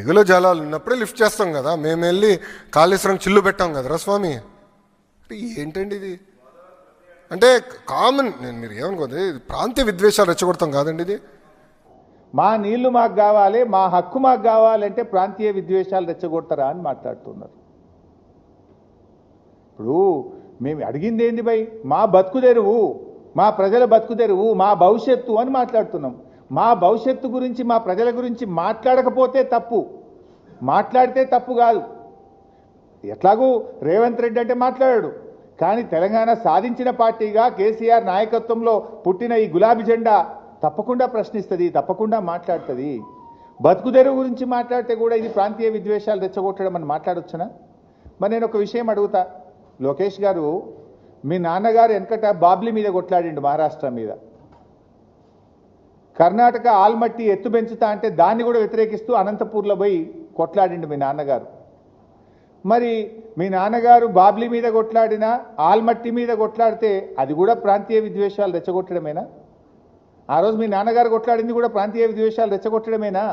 మిగులు జలాలు ఉన్నప్పుడే లిఫ్ట్ చేస్తాం కదా. మేము వెళ్ళి కాళేశ్వరం చిల్లు పెట్టాం కదరా స్వామి? ఏంటండి ఇది? అంటే కామన్ నేను మీరు ఏమనుకోదు ఇది ప్రాంతీయ విద్వేషాలు రెచ్చగొడతాం కాదండి ఇది. మా నీళ్ళు మాకు కావాలి మా హక్కు మాకు కావాలంటే ప్రాంతీయ విద్వేషాలు రెచ్చగొడతారా అని మాట్లాడుతున్నారు. ఇప్పుడు మేము అడిగింది ఏంది భయ్? మా బతుకు తెరువు మా ప్రజల బతుకు తెరువు మా భవిష్యత్తు అని మాట్లాడుతున్నాం. మా భవిష్యత్తు గురించి మా ప్రజల గురించి మాట్లాడకపోతే తప్పు. మాట్లాడితే తప్పు కాదు. ఎట్లాగూ రేవంత్ రెడ్డి అంటే మాట్లాడాడు. కానీ తెలంగాణ సాధించిన పార్టీగా కేసీఆర్ నాయకత్వంలో పుట్టిన ఈ గులాబీ జెండా తప్పకుండా ప్రశ్నిస్తుంది తప్పకుండా మాట్లాడుతుంది. బతుకుదెరువు గురించి మాట్లాడితే కూడా ఇది ప్రాంతీయ విద్వేషాలు రెచ్చగొట్టడం అని మాట్లాడొచ్చునా? మరి నేను ఒక విషయం అడుగుతా. లోకేష్ గారు మీ నాన్నగారు వెనకట బాబ్లీ మీద కొట్లాడిండు మహారాష్ట్ర మీద. కర్ణాటక ఆల్మట్టి ఎత్తు పెంచుతా అంటే దాన్ని కూడా వ్యతిరేకిస్తూ అనంతపూర్లో పోయి కొట్లాడిండు మీ నాన్నగారు. మరి మీ నాన్నగారు బాబ్లీ మీద కొట్లాడినా ఆల్మట్టి మీద కొట్లాడితే అది కూడా ప్రాంతీయ విద్వేషాలు రెచ్చగొట్టడమేనా? ఆ రోజు మీ నాన్నగారు కొట్లాడింది కూడా ప్రాంతీయ విద్వేషాలు రెచ్చగొట్టడమేనా?